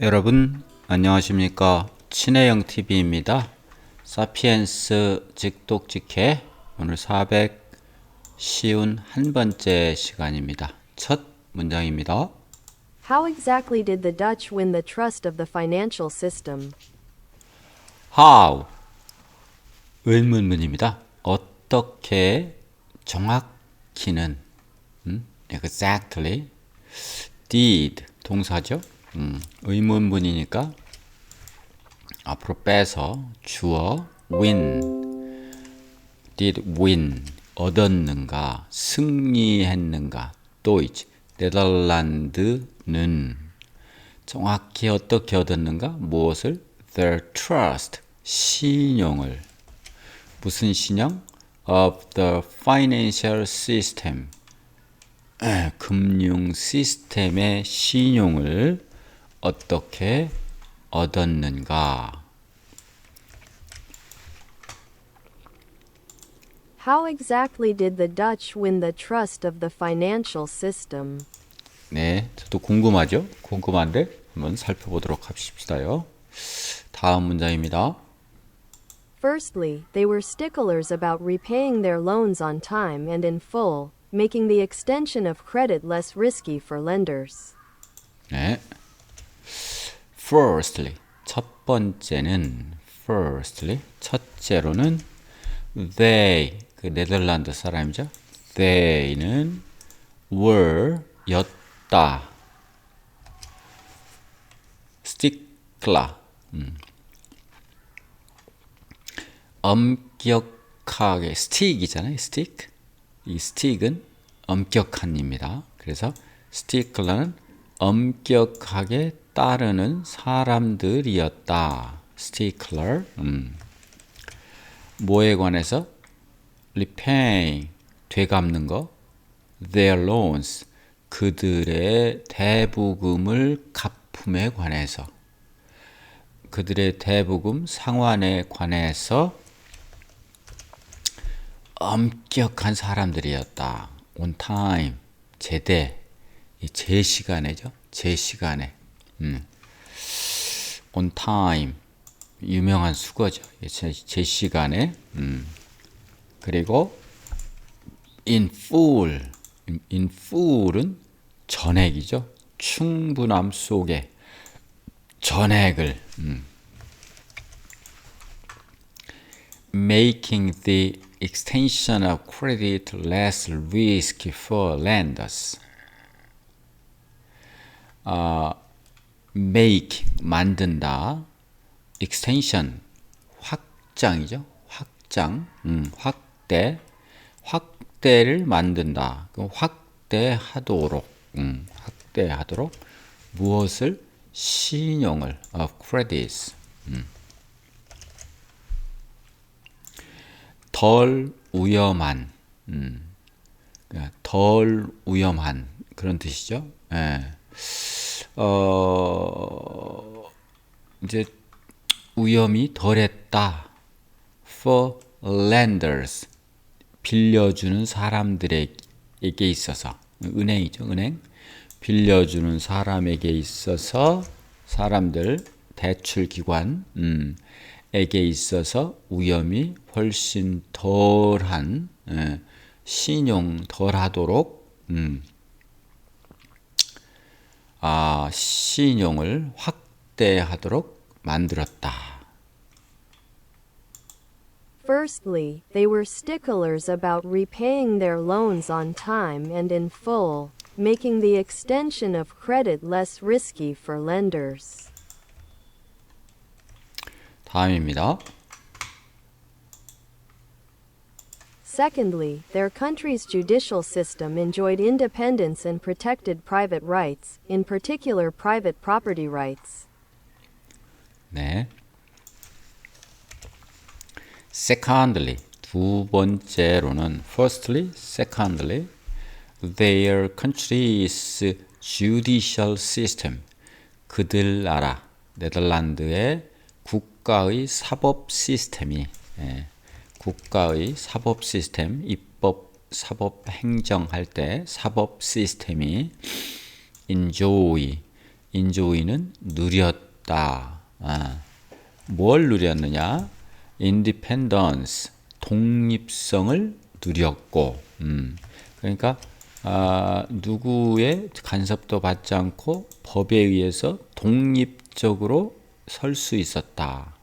여러분 안녕하십니까 친해영 TV입니다. 사피엔스 직독직해 오늘 400 쉬운 한 번째 시간입니다. 첫 문장입니다. How exactly did the Dutch win the trust of the financial system? How 의문문입니다. 어떻게 정확히는 음? exactly did 동사죠. 음, 의문문이니까 앞으로 빼서 주어 win did win 얻었는가 승리했는가 또이지. 네덜란드는 정확히 어떻게 얻었는가? 무엇을? their trust 신용을. 무슨 신용? of the financial system. 에, 금융 시스템의 신용을 어떻게 얻었는가 How exactly did the Dutch win the trust of the financial system? 네, 저도 궁금하죠? 궁금한데 한번 살펴보도록 합시다요. 다음 문장입니다. Firstly, they were sticklers about repaying their loans on time and in full, making the extension of credit less risky for lenders. 네. Firstly, 첫 번째는 firstly, 첫째로는 they, 그 네덜란드 사람이죠. they는 were 였다. stickler, 음. 엄격하게 스틱이잖아요. 스틱. 이 스틱은 엄격한입니다. 그래서 스티클러는 엄격하게 따르는 사람들이었다. 스티클러. 음. 뭐에 관해서? repaying 되갚는 거. their loans 그들의 대부금을 갚음에 관해서 그들의 대부금 상환에 관해서 엄격한 사람들이었다. on time 제대 이제 시간에죠. 제 시간에 음. on time 유명한 수거죠. 제, 제 시간에 음. 그리고 in full in full은 전액이죠. 충분함 속에 전액을 음. making the extension of credit less risky for lenders. 아, make 만든다. extension 확장이죠. 확장, 음, 확대, 확대를 만든다. 그럼 확대하도록, 음, 확대하도록 무엇을 신용을 of credits. 덜 위험한, 음, 그러니까 덜 위험한 그런 뜻이죠. 예. 어, 이제 위험이 덜했다. For lenders 빌려주는 사람들에게 있어서 은행이죠, 은행 빌려주는 사람에게 있어서 사람들 대출 기관 음, 에게 있어서 위험이 훨씬 덜한 예, 신용 덜하도록 음, 아, 신용을 확대하도록 만들었다. Firstly, they were sticklers about repaying their loans on time and in full, making the extension of credit less risky for lenders. 다음입니다. Secondly, their country's judicial system enjoyed independence and protected private rights, in particular private property rights. 네. Secondly, 두 번째로는 firstly, secondly, their country's judicial system, 그들 나라, 네덜란드의 국가의 사법 시스템이 예, 국가의 사법 시스템, 입법, 사법 행정할 때 사법 시스템이 enjoy, enjoy는 누렸다. 아, 뭘 누렸느냐? independence 독립성을 누렸고, 음, 그러니까 아, 누구의 간섭도 받지 않고 법에 의해서 독립적으로 설 수 있었다.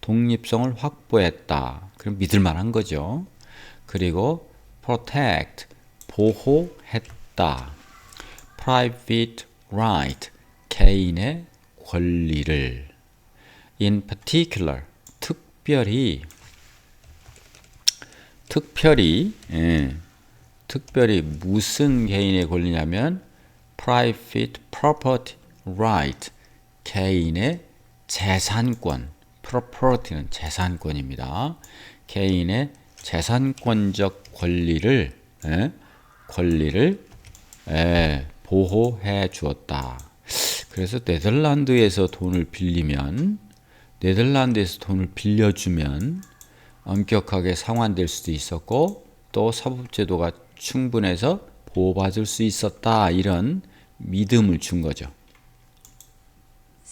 독립성을 확보했다. 그럼 믿을 만한 거죠. 그리고 protect 보호했다. private right 개인의 권리를 in particular 특별히 특별히 예, 특별히 무슨 개인의 권리냐면 private property right 개인의 재산권 property는 재산권입니다. 개인의 재산권적 권리를 예, 권리를 예, 보호해 주었다. 그래서 네덜란드에서 돈을 빌리면 네덜란드에서 돈을 빌려주면 엄격하게 상환될 수도 있었고 또 사법제도가 충분해서 보호받을 수 있었다 이런 믿음을 준 거죠.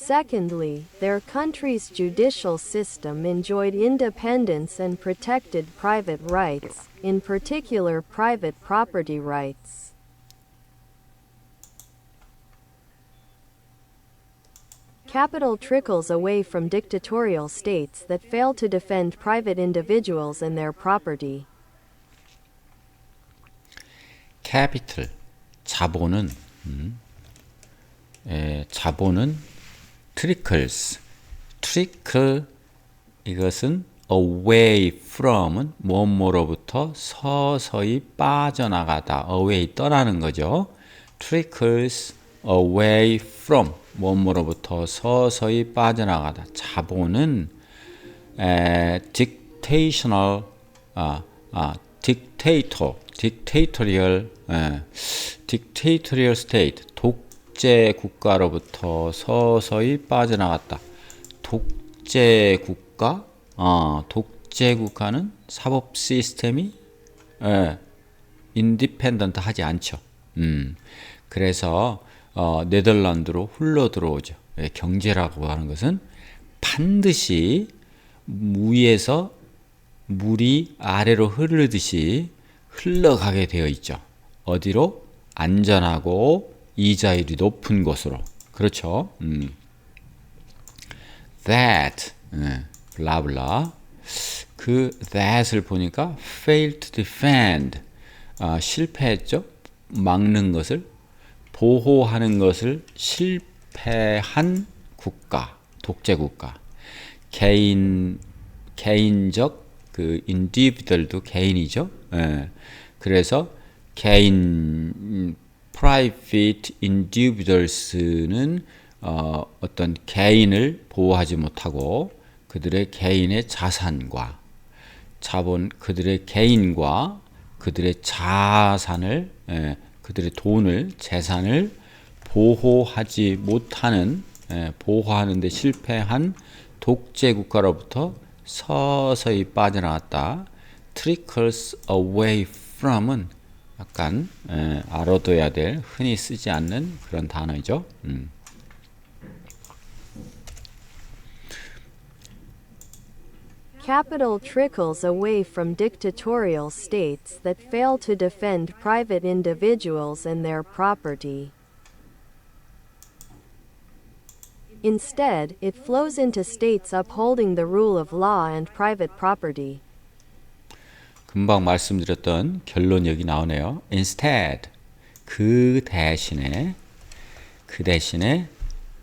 Secondly, their country's judicial system enjoyed independence and protected private rights, in particular private property rights. Capital trickles away from dictatorial states that fail to defend private individuals and their property. capital 자본은 음, 에, 자본은 trickles trickle 이것은 away from은 뭐뭐로부터 서서히 빠져나가다 away 떠나는 거죠. trickles away from 뭐뭐로부터 서서히 빠져나가다. 자본은 에, dictational 아, 아, dictator, dictatorial, 에, dictatorial state, 독 재 국가로부터 서서히 빠져나갔다. 독재 국가, 어, 독재 국가는 사법 시스템이 에, 인디펜던트 하지 않죠. 음, 그래서 어, 네덜란드로 흘러 들어오죠. 예, 경제라고 하는 것은 반드시 위에서 물이 아래로 흐르듯이 흘러가게 되어 있죠. 어디로? 안전하고 이자율이 높은 곳으로. 그렇죠. 음. that 예, 블라블라 그 that을 보니까 fail to defend 아, 실패했죠. 막는 것을 보호하는 것을 실패한 국가, 독재 국가. 개인 개인적 그 인디비들도 개인이죠. 예. 그래서 개인 음, private individuals는 어, 어떤 개인을 보호하지 못하고 그들의 개인의 자산과 자본 그들의 개인과 그들의 자산을 예, 그들의 돈을 재산을 보호하지 못하는 예, 보호하는 데 실패한 독재 국가로부터 서서히 빠져나왔다. trickles away from은 약간 에, 알아둬야 될 흔히 쓰지 않는 그런 단어이죠. 음. Capital trickles away from dictatorial states that fail to defend private individuals and their property. Instead, it flows into states upholding the rule of law and private property. 금방 말씀드렸던 결론 여기 나오네요. Instead, 그 대신에 그 대신에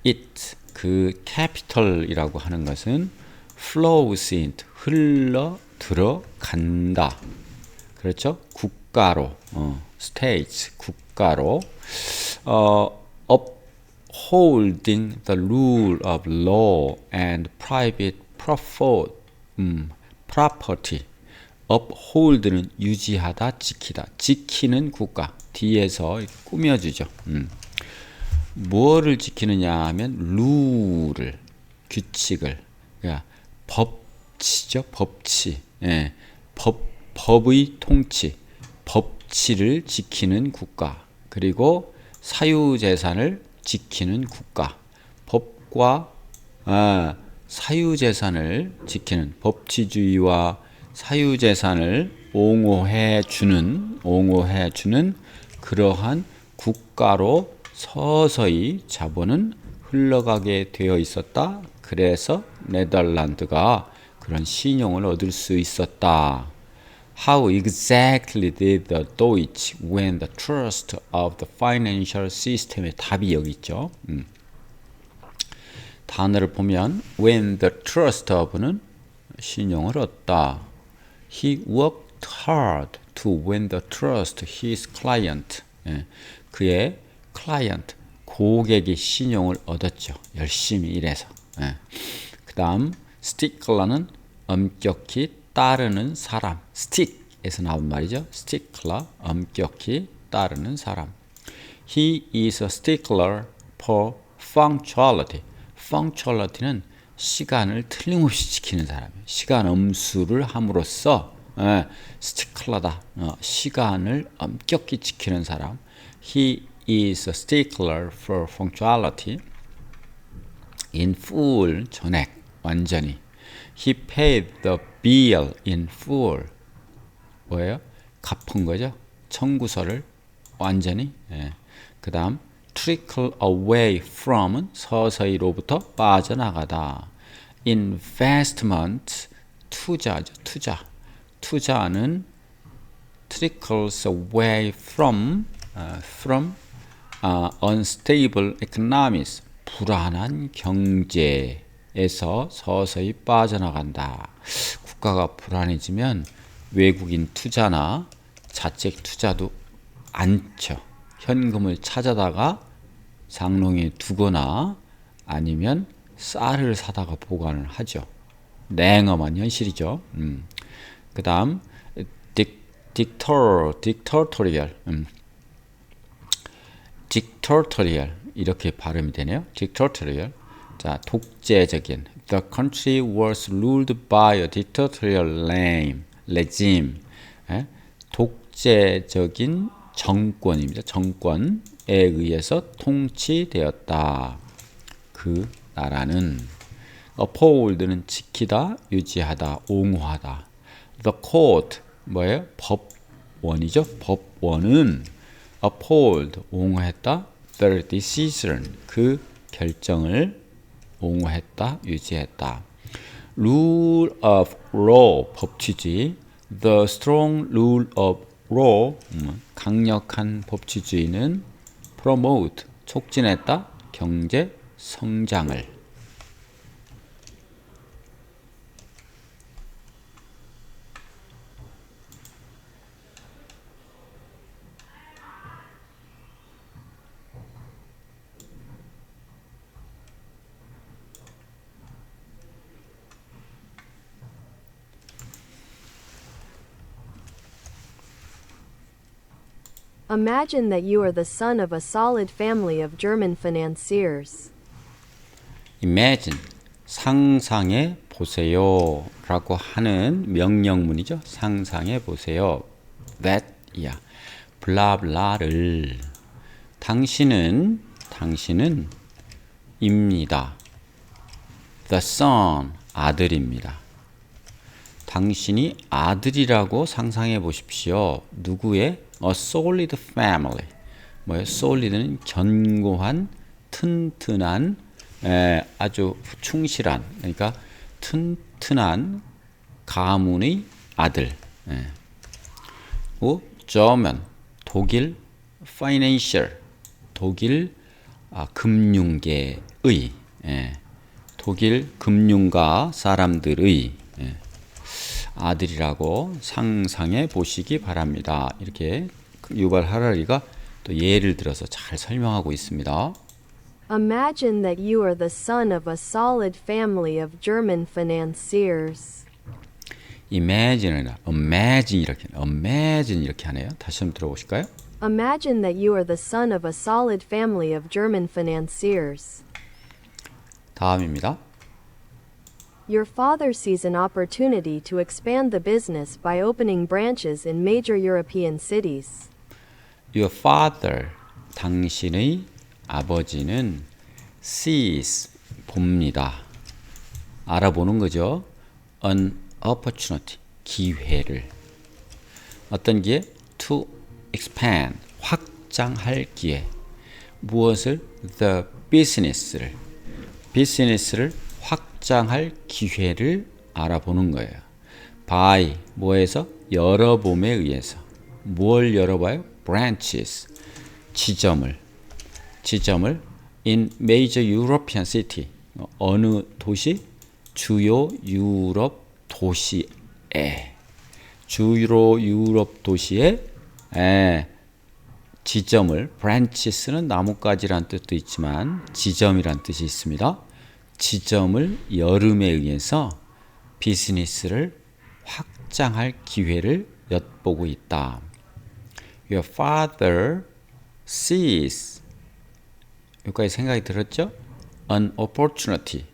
it 그 capital이라고 하는 것은 flows into 흘러 들어간다. 그렇죠? 국가로 어, states 국가로 어, upholding the rule of law and private profit, 음, property. Uphold는 유지하다, 지키다, 지키는 국가. 뒤에서 꾸며주죠. 음. 무엇을 지키느냐 하면 룰을, 규칙을, 그러니까 법치죠, 법치. 예, 법, 법의 통치, 법치를 지키는 국가. 그리고 사유재산을 지키는 국가, 법과 아, 사유재산을 지키는 법치주의와 사유재산을 옹호해 주는 옹호해 주는 그러한 국가로 서서히 자본은 흘러가게 되어 있었다. 그래서 네덜란드가 그런 신용을 얻을 수 있었다. How exactly did the Deutsch win the trust of the financial system의 답이 여기 있죠. 음. 단어를 보면 win the trust of는 신용을 얻다. He worked hard to win the trust his client. 예, 그의 client 고객의 신용을 얻었죠. 열심히 일해서. 예. 그다음 stickler는 엄격히 따르는 사람. stick에서 나온 말이죠. stickler 엄격히 따르는 사람. He is a stickler for punctuality. punctuality는 시간을 틀림없이 지키는 사람이에요. 시간 엄수를 함으로써 예, 스티클러다. 어, 시간을 엄격히 지키는 사람. He is a stickler for punctuality. In full 전액 완전히. He paid the bill in full. 뭐예요? 갚은 거죠. 청구서를 완전히. 예. 그다음 trickle away from은 서서히로부터 빠져나가다. Investment 투자죠. 투자. 투자는 trickles away from uh, from uh, unstable economies 불안한 경제에서 서서히 빠져나간다. 국가가 불안해지면 외국인 투자나 자책 투자도 않죠. 현금을 찾아다가 장롱에 두거나 아니면 쌀을 사다가 보관을 하죠. 냉엄한 현실이죠. 음. 그 다음 딕터, 딕터토리얼 음. dictatorial 이렇게 발음이 되네요. dictatorial. 자, 독재적인. The country was ruled by a dictatorial regime. 예? 독재적인 정권입니다. 정권에 의해서 통치되었다. 그 나라는 uphold는 지키다, 유지하다, 옹호하다. The court 뭐예요? 법원이죠. 법원은 uphold 옹호했다. The decision 그 결정을 옹호했다, 유지했다. Rule of law 법치주의. The strong rule of law 음, 강력한 법치주의는 promote 촉진했다. 경제 성장을. Imagine that you are the son of a solid family of German financiers. Imagine 상상해 보세요 라고 하는 명령문이죠. 상상해 보세요. that 야 블라블라를 당신은 당신은 입니다. the son 아들입니다. 당신이 아들이라고 상상해 보십시오. 누구의 a solid family. 뭐예요? solid는 견고한, 튼튼한, 에, 아주 충실한, 그러니까 튼튼한 가문의 아들. 예. 오, German, 독일, financial, 독일 아, 금융계의, 예. 독일 금융가 사람들의 예. 아들이라고 상상해 보시기 바랍니다. 이렇게 유발 하라리가 또 예를 들어서 잘 설명하고 있습니다. Imagine that you are the son of a solid family of German financiers. imagine이나 imagine 이렇게 imagine 이렇게 하네요. 다시 한번 들어보실까요? Imagine that you are the son of a solid family of German financiers. 다음입니다. Your father sees an opportunity to expand the business by opening branches in major European cities. Your father, 당신의 아버지는 sees 봅니다. 알아보는 거죠. an opportunity 기회를 어떤 기회? to expand 확장할 기회 무엇을? the business를 비즈니스를 확장할 기회를 알아보는 거예요. by 뭐에서 열어봄에 의해서 뭘 열어봐요? branches 지점을 지점을 in major European city 어, 어느 도시 주요 유럽 도시에 주요 유럽 도시에 에, 지점을 branches는 나뭇가지란 뜻도 있지만 지점이란 뜻이 있습니다. 지점을 여름에 의해서 비즈니스를 확장할 기회를 엿보고 있다. Your father sees 여기까지 생각이 들었죠? An opportunity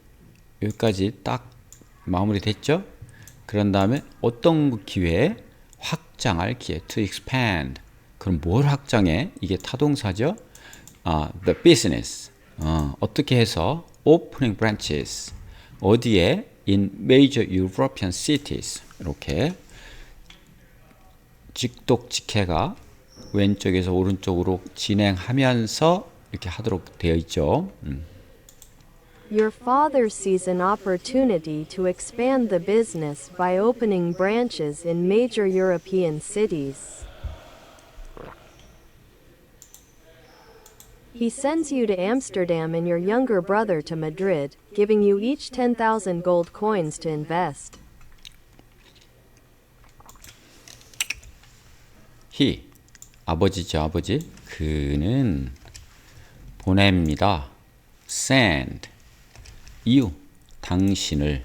여기까지 딱 마무리 됐죠? 그런 다음에 어떤 기회에 확장할 기회. To expand. 그럼 뭘 확장해? 이게 타동사죠? 아, the business. 어, 어떻게 해서? Opening branches. 어디에? In major European cities. 이렇게. 직독직해가 왼쪽에서 오른쪽으로 진행하면서 이렇게 하도록 되어 있죠. 음. Your father sees an opportunity to expand the business by opening branches in major European cities. He sends you to Amsterdam and your younger brother to Madrid, giving you each 10,000 gold coins to invest. he 아버지죠 아버지 그는 보냅니다 send you 당신을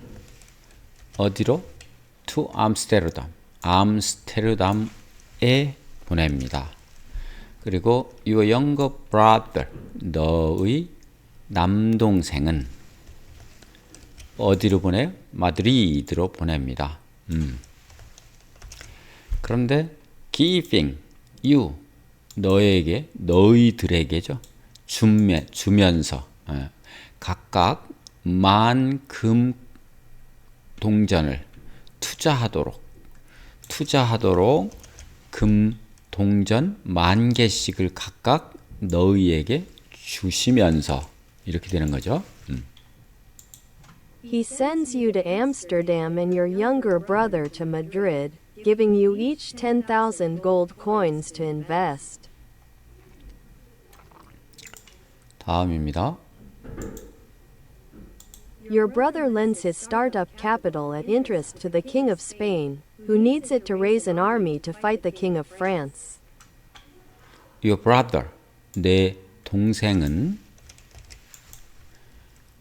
어디로 to 암스테르담 암스테르담에 보냅니다 그리고 your younger brother 너의 남동생은 어디로 보내요? 마드리드로 보냅니다. 음. 그런데 giving you 너에게 너희들에게죠 주면 주면서 예, 각각 만금 동전을 투자하도록 투자하도록 금 동전 만 개씩을 각각 너희에게 주시면서 이렇게 되는 거죠. 음. He sends you to Amsterdam and your younger brother to Madrid, giving you each 10,000 gold coins to invest. 다음입니다. Your brother lends his startup capital at interest to the King of Spain, who needs it to raise an army to fight the King of France. Your brother, 내 동생은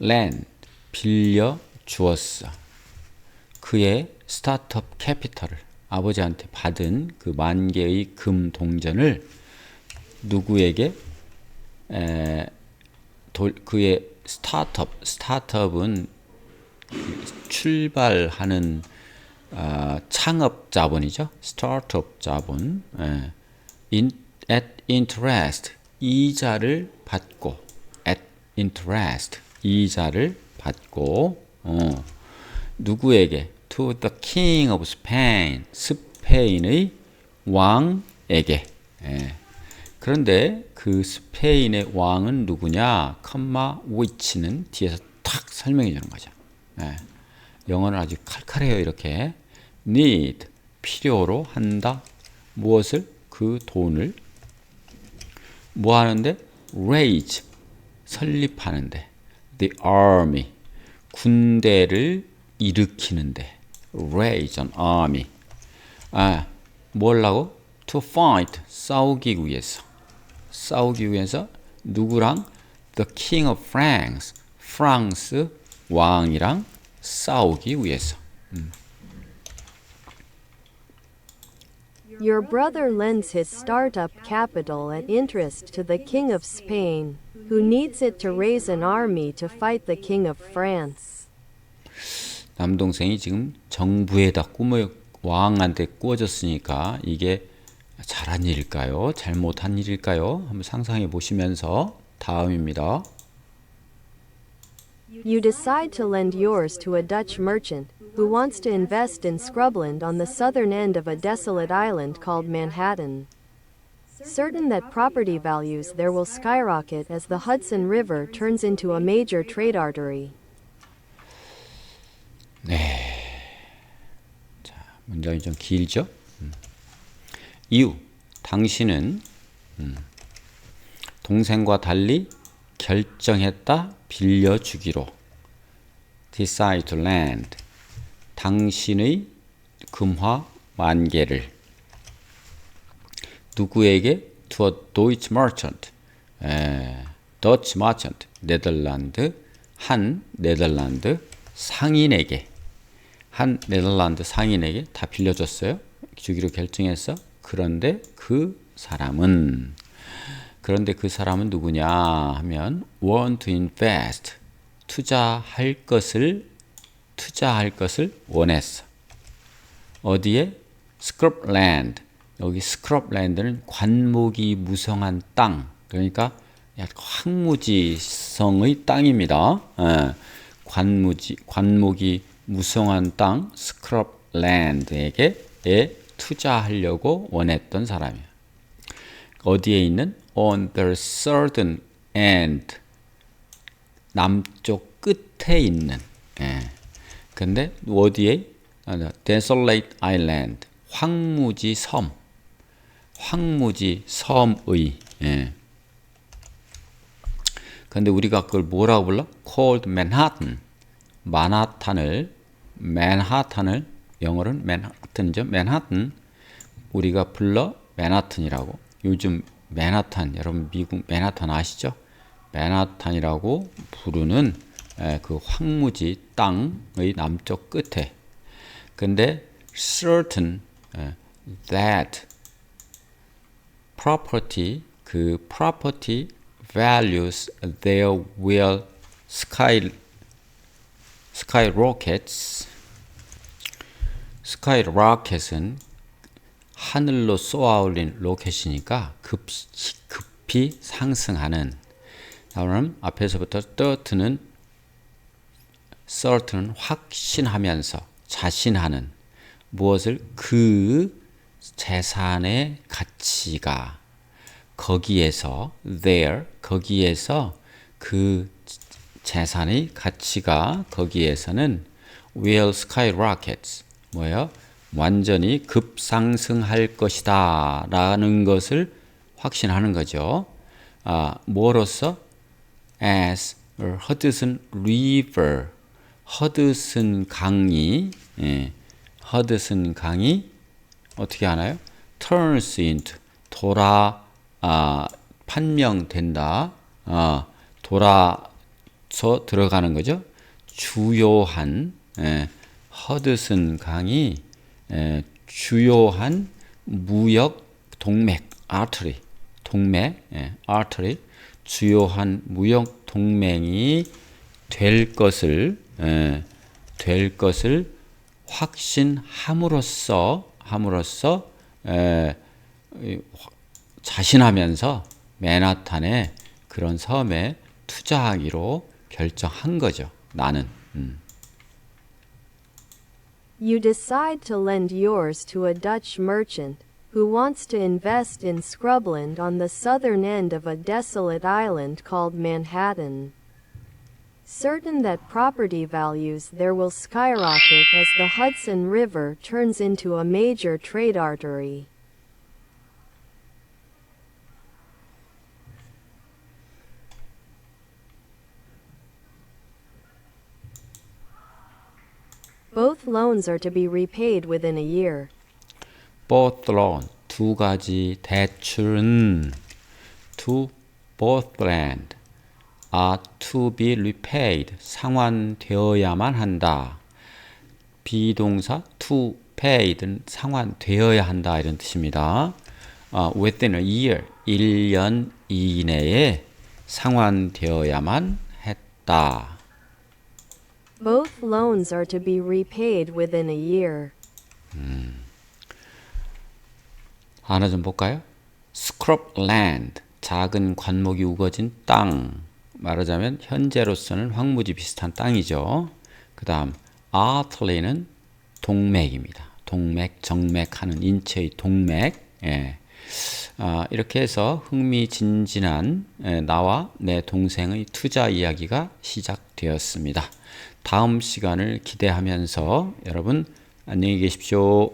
lend, 빌려 주었어. 그의 스타트업 캐피털을 아버지한테 받은 그 만 개의 금 동전을 누구에게 에, 돌, 그의 스타트업, 스타트업은 출발하는 아, 창업 자본이죠. 스타트업 자본. 예. in, at interest 이자를 받고 at interest 이자를 받고 어, 누구에게 to the king of Spain 스페인의 왕에게 예. 그런데 그 스페인의 왕은 누구냐? 컴마 which는 뒤에서 탁 설명해 주는 거죠. 예. 영어는 아주 칼칼해요 이렇게. need 필요로 한다. 무엇을? 그 돈을. 뭐 하는데? raise 설립하는데. the army 군대를 일으키는데. raise an army. 아 뭘라고? to fight 싸우기 위해서 싸우기 위해서 누구랑 the king of France 프랑스 왕이랑 싸우기 위해서 Your brother lends his startup capital at interest to the King of Spain, who needs it to raise an army to fight the King of France. 남동생이 지금 정부에다 꾸며 왕한테 꾸어졌으니까 이게 잘한 일일까요? 잘못한 일일까요? 한번 상상해 보시면서 다음입니다. You decide to lend yours to a Dutch merchant who wants to invest in scrubland on the southern end of a desolate island called Manhattan. Certain that property values there will skyrocket as the Hudson River turns into a major trade artery. 문장이 좀 길죠? 음. 이유, 당신은 음, 동생과 달리 결정했다 빌려주기로. Decide to lend 당신의 금화 만 개를. 누구에게? To a Deutsch merchant. 에, Dutch merchant. 네덜란드. 한 네덜란드 상인에게. 한 네덜란드 상인에게 다 빌려줬어요. 주기로 결정했어. 그런데 그 사람은 그런데 그 사람은 누구냐 하면 want to invest 투자할 것을 투자할 것을 원했어. 어디에? scrubland. 여기 scrubland는 관목이 무성한 땅. 그러니까 황무지성의 땅입니다. 예, 관무지 관목이 무성한 땅 scrubland에게 에 투자하려고 원했던 사람이야. 어디에 있는 on the southern end 남쪽 끝에 있는 예. 근데 어디에 아, desolate island 황무지 섬 황무지 섬의 예. 근데 우리가 그걸 뭐라고 불러? called Manhattan 마나탄을 맨하탄을 영어로는 맨하튼이죠. 맨하튼 우리가 불러 맨하튼이라고 요즘 맨하탄 여러분 미국 맨하탄 아시죠? 맨하탄이라고 부르는 에, 그 황무지 땅의 남쪽 끝에 근데 certain 에, that property 그 property values there will sky skyrockets skyrocket은 하늘로 쏘아올린 로켓이니까 급히, 급히 상승하는 다음 앞에서부터 떠트는 certain은 확신하면서 자신하는 무엇을 그 재산의 가치가 거기에서 there 거기에서 그 재산의 가치가 거기에서는 will skyrockets 뭐예요? 완전히 급상승할 것이다 라는 것을 확신하는 거죠. 아, 뭐로서? as 허드슨 river 허드슨 강이 예, 허드슨 강이 어떻게 하나요? turns into 돌아 아, 판명된다. 아, 돌아서 들어가는 거죠. 주요한 예, 허드슨 강이 에, 주요한 무역 동맥 artery 동맥 예, artery 주요한 무역 동맹이 될 것을 에, 될 것을 확신함으로써 함으로써 자신하면서 맨하탄의 그런 섬에 투자하기로 결정한 거죠. 나는. 음. You decide to lend yours to a Dutch merchant who wants to invest in scrubland on the southern end of a desolate island called Manhattan. Certain that property values there will skyrocket as the Hudson River turns into a major trade artery. Loans are to be repaid within a year. both loan 두 가지 대출은 to both land are to be repaid 상환되어야만 한다. 비동사 to pay는 상환되어야 한다 이런 뜻입니다. 아, within a year 1년 이내에 상환되어야만 했다. Both loans are to be repaid within a year. 하나 좀 볼까요? scrubland 작은 관목이 우거진 땅. 말하자면 현재로서는 황무지 비슷한 땅이죠. 그 다음 artery는 동맥입니다. 동맥, 정맥하는 인체의 동맥. 예. 아, 이렇게 해서 흥미진진한 예, 나와 내 동생의 투자 이야기가 시작되었습니다. 다음 시간을 기대하면서 여러분 안녕히 계십시오.